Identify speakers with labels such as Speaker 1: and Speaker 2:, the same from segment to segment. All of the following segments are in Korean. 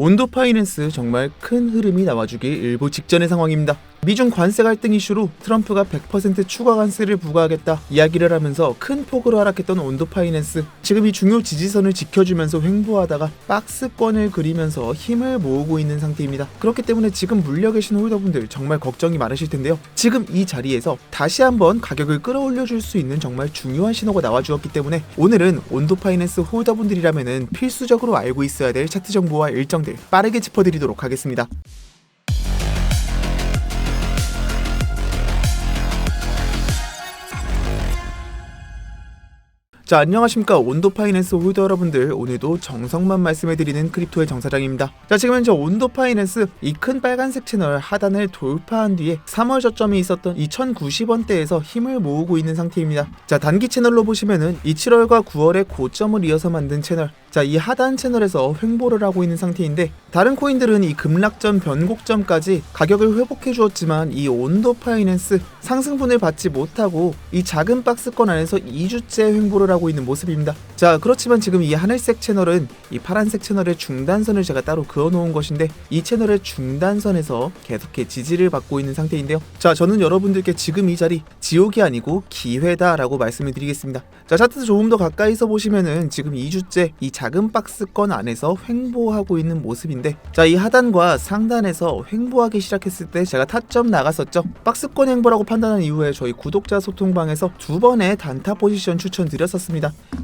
Speaker 1: 온도 파이낸스 정말 큰 흐름이 나와주길 일보 직전의 상황입니다. 미중 관세 갈등 이슈로 트럼프가 100% 추가 관세를 부과하겠다 이야기를 하면서 큰 폭으로 하락했던 온도 파이낸스 지금 이 중요 지지선을 지켜주면서 횡보하다가 박스권을 그리면서 힘을 모으고 있는 상태입니다. 그렇기 때문에 지금 물려 계신 홀더분들 정말 걱정이 많으실 텐데요. 지금 이 자리에서 다시 한번 가격을 끌어올려 줄 수 있는 정말 중요한 신호가 나와 주었기 때문에 오늘은 온도 파이낸스 홀더분들이라면은 필수적으로 알고 있어야 될 차트 정보와 일정들 빠르게 짚어드리도록 하겠습니다. 자 안녕하십니까. 온도 파이낸스 홀더 여러분들 오늘도 정성만 말씀해드리는 크립토의 정사장입니다. 자 지금 현재 온도 파이낸스 이 큰 빨간색 채널 하단을 돌파한 뒤에 3월 저점이 있었던 이 1090원대에서 힘을 모으고 있는 상태입니다. 자 단기 채널로 보시면은 이 7월과 9월의 고점을 이어서 만든 채널. 자 이 하단 채널에서 횡보를 하고 있는 상태인데 다른 코인들은 이 급락점 변곡점까지 가격을 회복해 주었지만 이 온도 파이낸스 상승분을 받지 못하고 이 작은 박스권 안에서 2주째 횡보를 하고 있는 모습입니다. 자 그렇지만 지금 이 하늘색 채널은 이 파란색 채널의 중단선을 제가 따로 그어놓은 것인데 이 채널의 중단선에서 계속해 지지를 받고 있는 상태인데요. 자 저는 여러분들께 지금 이 자리 지옥이 아니고 기회다라고 말씀을 드리겠습니다. 자 차트 조금 더 가까이서 보시면은 지금 2주째 이 작은 박스권 안에서 횡보하고 있는 모습인데 자 이 하단과 상단에서 횡보하기 시작했을 때 제가 타점 나갔었죠. 박스권 횡보라고 판단한 이후에 저희 구독자 소통방에서 두 번의 단타 포지션 추천드렸었습니다.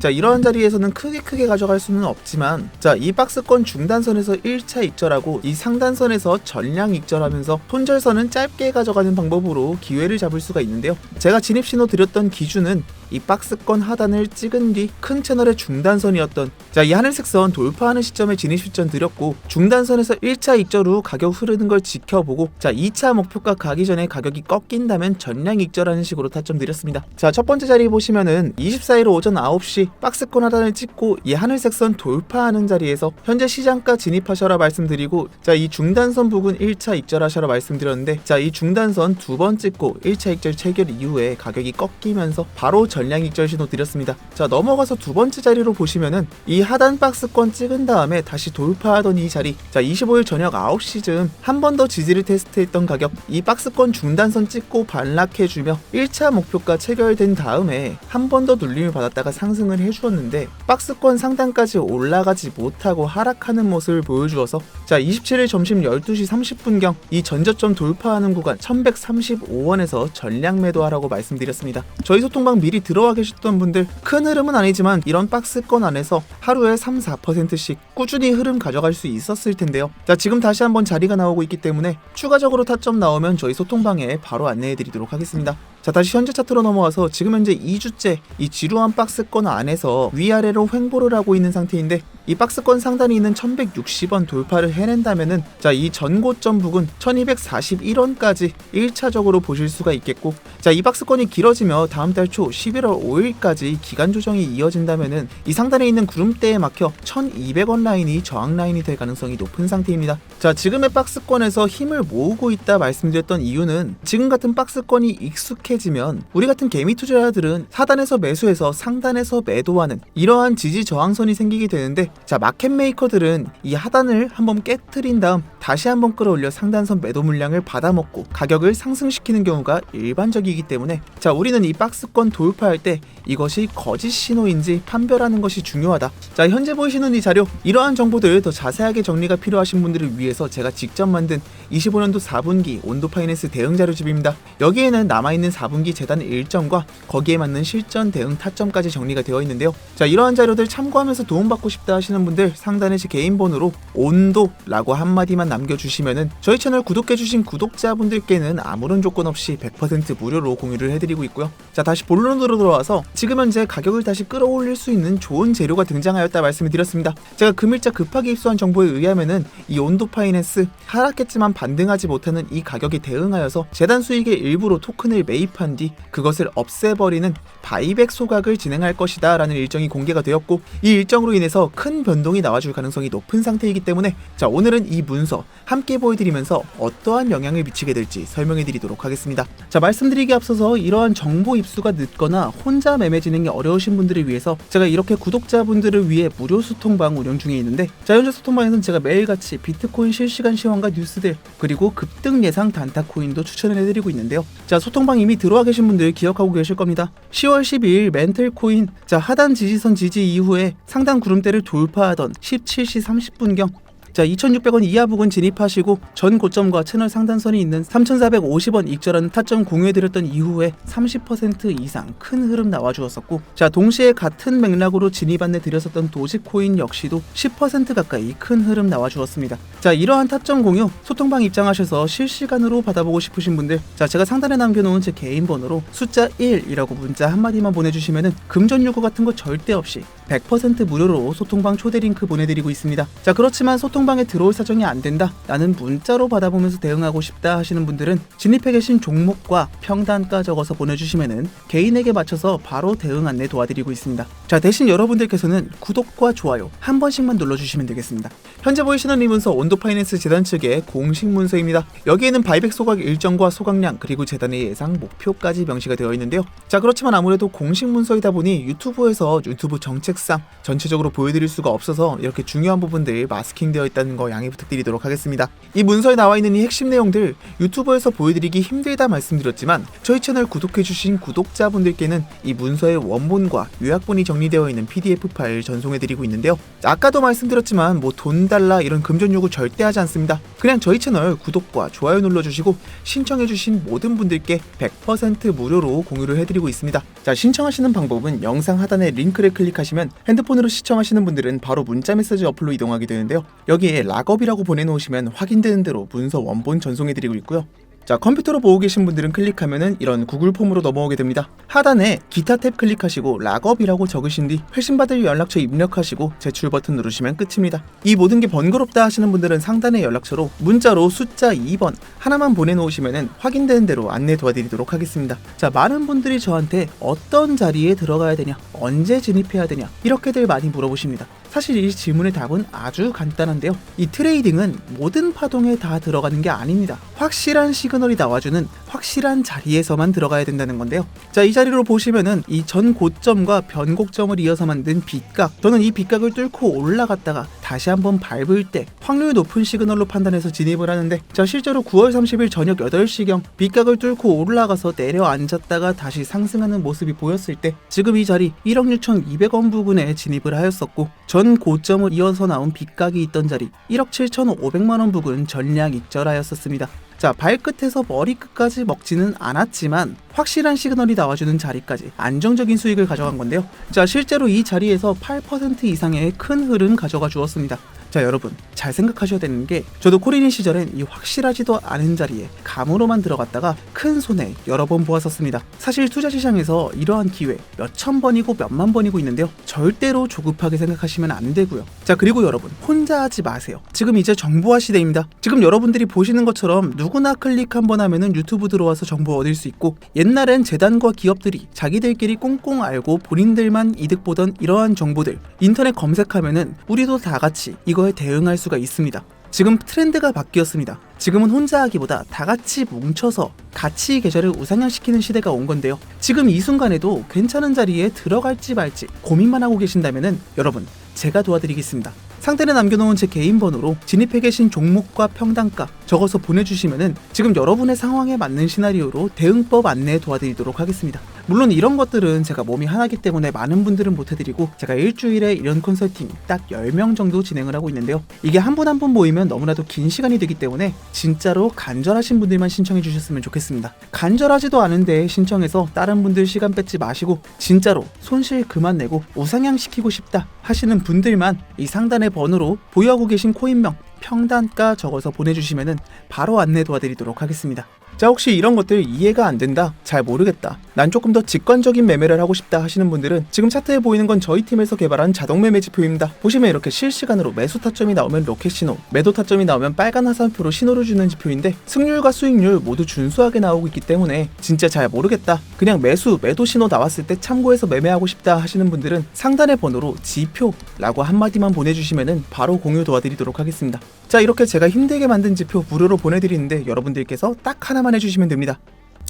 Speaker 1: 자 이러한 자리에서는 크게 크게 가져갈 수는 없지만 자이 박스권 중단선에서 1차 익절하고 이 상단선에서 전량 익절하면서 손절선은 짧게 가져가는 방법으로 기회를 잡을 수가 있는데요. 제가 진입 신호 드렸던 기준은 이 박스권 하단을 찍은 뒤 큰 채널의 중단선이었던 자 이 하늘색 선 돌파하는 시점에 진입 시점 드렸고 중단선에서 1차 익절 후 가격 흐르는 걸 지켜보고 자 2차 목표가 가기 전에 가격이 꺾인다면 전량 익절하는 식으로 타점 드렸습니다. 자 첫 번째 자리 보시면은 24일 오전 9시 박스권 하단을 찍고 이 하늘색 선 돌파하는 자리에서 현재 시장가 진입하셔라 말씀드리고 자 이 중단선 부근 1차 익절하셔라 말씀드렸는데 자 이 중단선 두 번 찍고 1차 익절 체결 이후에 가격이 꺾이면서 바로 전량 익절 신호 드렸습니다. 자 넘어가서 두 번째 자리로 보시면은 이 하단 박스권 찍은 다음에 다시 돌파하던 이 자리 자 25일 저녁 9시쯤 한 번 더 지지를 테스트했던 가격 이 박스권 중단선 찍고 반락해주며 1차 목표가 체결된 다음에 한 번 더 눌림을 받았다가 상승을 해주었는데 박스권 상단까지 올라가지 못하고 하락하는 모습을 보여주어서 자 27일 점심 12시 30분경 이 전저점 돌파하는 구간 1135원에서 전량 매도하라고 말씀드렸습니다. 저희 소통방 미리 들어와 계셨던 분들 큰 흐름은 아니지만 이런 박스권 안에서 하루에 3, 4%씩 꾸준히 흐름 가져갈 수 있었을 텐데요. 자 지금 다시 한번 자리가 나오고 있기 때문에 추가적으로 타점 나오면 저희 소통방에 바로 안내해 드리도록 하겠습니다. 자 다시 현재 차트로 넘어와서 지금 현재 2주째 이 지루한 박스권 안에서 위아래로 횡보를 하고 있는 상태인데 이 박스권 상단이 있는 1160원 돌파를 해낸다면은 자 이 전고점 부근 1241원까지 1차적으로 보실 수가 있겠고 자 이 박스권이 길어지며 다음 달 초 11월 5일까지 기간 조정이 이어진다면은 이 상단에 있는 구름대에 막혀 1200원 라인이 저항 라인이 될 가능성이 높은 상태입니다. 자 지금의 박스권에서 힘을 모으고 있다 말씀드렸던 이유는 지금 같은 박스권이 익숙해 지면 우리 같은 개미 투자자들은 하단에서 매수해서 상단에서 매도하는 이러한 지지 저항선이 생기게 되는데 자 마켓 메이커들은 이 하단을 한번 깨트린 다음 다시 한번 끌어올려 상단선 매도 물량을 받아먹고 가격을 상승시키는 경우가 일반적이기 때문에 자 우리는 이 박스권 돌파할 때 이것이 거짓 신호인지 판별하는 것이 중요하다. 자 현재 보이시는 이 자료 이러한 정보들 더 자세하게 정리가 필요하신 분들을 위해서 제가 직접 만든 25년도 4분기 온도 파이낸스 대응 자료집입니다. 여기에는 남아있는 4 분기 재단 일정과 거기에 맞는 실전 대응 타점까지 정리가 되어 있는데요. 자 이러한 자료들 참고하면서 도움받고 싶다 하시는 분들 상단에 제 개인 번호로 온도라고 한마디만 남겨주시면은 저희 채널 구독해주신 구독자분들께는 아무런 조건 없이 100% 무료로 공유를 해드리고 있고요. 자 다시 본론으로 돌아와서 지금 현재 가격을 다시 끌어올릴 수 있는 좋은 재료가 등장하였다 말씀을 드렸습니다. 제가 금일자 급하게 입수한 정보에 의하면은 이 온도 파이낸스 하락했지만 반등하지 못하는 이 가격에 대응하여서 재단 수익의 일부로 토큰을 매입 도입한 뒤 그것을 없애버리는 바이백 소각을 진행할 것이다 라는 일정이 공개가 되었고 이 일정으로 인해서 큰 변동이 나와줄 가능성이 높은 상태이기 때문에 자 오늘은 이 문서 함께 보여드리면서 어떠한 영향을 미치게 될지 설명해드리도록 하겠습니다. 자 말씀드리기 앞서서 이러한 정보 입수가 늦거나 혼자 매매 진행이 어려우신 분들을 위해서 제가 이렇게 구독자분들을 위해 무료 소통방 운영 중에 있는데 자 현재 소통방에서는 제가 매일같이 비트코인 실시간 시황과 뉴스들 그리고 급등 예상 단타 코인도 추천을 해드리고 있는데요. 자 소통방 이미 들어와 계신 분들 기억하고 계실 겁니다. 10월 12일 멘틀 코인 자 하단 지지선 지지 이후에 상단 구름대를 돌파하던 17시 30분경 자 2,600원 이하 부근 진입하시고 전 고점과 채널 상단선이 있는 3,450원 익절하는 타점 공유해드렸던 이후에 30% 이상 큰 흐름 나와주었었고 자 동시에 같은 맥락으로 진입 안내 드렸었던 도지코인 역시도 10% 가까이 큰 흐름 나와주었습니다. 자 이러한 타점 공유 소통방 입장하셔서 실시간으로 받아보고 싶으신 분들 자 제가 상단에 남겨놓은 제 개인 번호로 숫자 1이라고 문자 한마디만 보내주시면은 금전 요구 같은 거 절대 없이 100% 무료로 소통방 초대 링크 보내드리고 있습니다. 자 그렇지만 소통방에 들어올 사정이 안 된다. 나는 문자로 받아보면서 대응하고 싶다 하시는 분들은 진입해 계신 종목과 평단가 적어서 보내주시면은 개인에게 맞춰서 바로 대응 안내 도와드리고 있습니다. 자 대신 여러분들께서는 구독과 좋아요 한 번씩만 눌러주시면 되겠습니다. 현재 보이시는 이 문서 온도 파이낸스 재단 측의 공식 문서입니다. 여기에는 바이백 소각 일정과 소각량 그리고 재단의 예상 목표까지 명시가 되어 있는데요. 자 그렇지만 아무래도 공식 문서이다 보니 유튜브에서 유튜브 정책 색상 전체적으로 보여드릴 수가 없어서 이렇게 중요한 부분들 마스킹되어 있다는 거 양해 부탁드리도록 하겠습니다. 이 문서에 나와 있는 이 핵심 내용들 유튜브에서 보여드리기 힘들다 말씀드렸지만 저희 채널 구독해주신 구독자분들께는 이 문서의 원본과 요약본이 정리되어 있는 PDF 파일 전송해드리고 있는데요. 아까도 말씀드렸지만 뭐 돈 달라 이런 금전 요구 절대 하지 않습니다. 그냥 저희 채널 구독과 좋아요 눌러주시고 신청해주신 모든 분들께 100% 무료로 공유를 해드리고 있습니다. 자 신청하시는 방법은 영상 하단에 링크를 클릭하시면 핸드폰으로 시청하시는 분들은 바로 문자 메시지 어플로 이동하게 되는데요. 여기에 락업이라고 보내놓으시면 확인되는 대로 문서 원본 전송해드리고 있고요. 자 컴퓨터로 보고 계신 분들은 클릭하면은 이런 구글 폼으로 넘어오게 됩니다. 하단에 기타 탭 클릭하시고 락업이라고 적으신 뒤 회신받을 연락처 입력하시고 제출 버튼 누르시면 끝입니다. 이 모든 게 번거롭다 하시는 분들은 상단의 연락처로 문자로 숫자 2번 하나만 보내놓으시면은 확인되는 대로 안내 도와드리도록 하겠습니다. 자 많은 분들이 저한테 어떤 자리에 들어가야 되냐 언제 진입해야 되냐 이렇게들 많이 물어보십니다. 사실 이 질문의 답은 아주 간단한데요. 이 트레이딩은 모든 파동에 다 들어가는 게 아닙니다. 확실한 시그널이 나와주는 확실한 자리에서만 들어가야 된다는 건데요. 자, 이 자리로 보시면은 이 전 고점과 변곡점을 이어서 만든 빗각. 저는 이 빗각을 뚫고 올라갔다가 다시 한번 밟을 때 확률 높은 시그널로 판단해서 진입을 하는데 자, 실제로 9월 30일 저녁 8시경 빗각을 뚫고 올라가서 내려앉았다가 다시 상승하는 모습이 보였을 때 지금 이 자리 1억 6,200원 부근에 진입을 하였었고 전 고점을 이어서 나온 빗각이 있던 자리 1억 7,500만원 부근 전량 익절하였었습니다. 자, 발끝에서 머리끝까지 먹지는 않았지만 확실한 시그널이 나와주는 자리까지 안정적인 수익을 가져간 건데요. 자, 실제로 이 자리에서 8% 이상의 큰 흐름 가져가 주었습니다. 자 여러분 잘 생각하셔야 되는 게 저도 코리인 시절엔 이 확실하지도 않은 자리에 감으로만 들어갔다가 큰 손해 여러 번 보았었습니다. 사실 투자 시장에서 이러한 기회 몇 천 번이고 몇만 번이고 있는데요. 절대로 조급하게 생각하시면 안 되고요. 자 그리고 여러분 혼자 하지 마세요. 지금 이제 정보화 시대입니다. 지금 여러분들이 보시는 것처럼 누구나 클릭 한 번 하면은 유튜브 들어와서 정보 얻을 수 있고 옛날엔 재단과 기업들이 자기들끼리 꽁꽁 알고 본인들만 이득 보던 이러한 정보들 인터넷 검색하면은 우리도 다 같이 이거 거에 대응할 수가 있습니다. 지금 트렌드가 바뀌었습니다. 지금은 혼자 하기보다 다 같이 뭉쳐서 가치 계좌를 우상향시키는 시대가 온 건데요. 지금 이 순간에도 괜찮은 자리에 들어갈지 말지 고민만 하고 계신다면 여러분 제가 도와드리겠습니다. 상단에 남겨놓은 제 개인 번호로 진입해 계신 종목과 평단가 적어서 보내주시면은 지금 여러분의 상황에 맞는 시나리오로 대응법 안내 도와드리도록 하겠습니다. 물론 이런 것들은 제가 몸이 하나기 때문에 많은 분들은 못해드리고 제가 일주일에 이런 컨설팅 딱 10명 정도 진행을 하고 있는데요. 이게 한 분 한 분 모이면 너무나도 긴 시간이 되기 때문에 진짜로 간절하신 분들만 신청해 주셨으면 좋겠습니다. 간절하지도 않은데 신청해서 다른 분들 시간 뺏지 마시고 진짜로 손실 그만 내고 우상향 시키고 싶다 하시는 분들만 이 상단의 번호로 보유하고 계신 코인명 평단가 적어서 보내주시면 바로 안내 도와드리도록 하겠습니다. 자 혹시 이런 것들 이해가 안 된다? 잘 모르겠다. 난 조금 더 직관적인 매매를 하고 싶다 하시는 분들은 지금 차트에 보이는 건 저희 팀에서 개발한 자동 매매 지표입니다. 보시면 이렇게 실시간으로 매수 타점이 나오면 로켓 신호 매도 타점이 나오면 빨간 화살표로 신호를 주는 지표인데 승률과 수익률 모두 준수하게 나오고 있기 때문에 진짜 잘 모르겠다. 그냥 매수 매도 신호 나왔을 때 참고해서 매매하고 싶다 하시는 분들은 상단의 번호로 지표라고 한마디만 보내주시면은 바로 공유 도와드리도록 하겠습니다. 자 이렇게 제가 힘들게 만든 지표 무료로 보내드리는데 여러분들께서 딱 하나 만 해주시면 됩니다.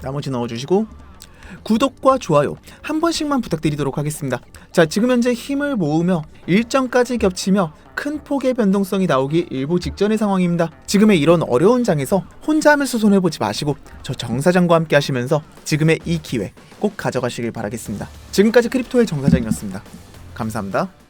Speaker 1: 나머지 넣어주시고 구독과 좋아요 한 번씩만 부탁드리도록 하겠습니다. 자 지금 현재 힘을 모으며 일정까지 겹치며 큰 폭의 변동성이 나오기 일보 직전의 상황입니다. 지금의 이런 어려운 장에서 혼자 하면서 손해보지 마시고 저 정사장과 함께 하시면서 지금의 이 기회 꼭 가져가시길 바라겠습니다. 지금까지 크립토의 정사장이었습니다. 감사합니다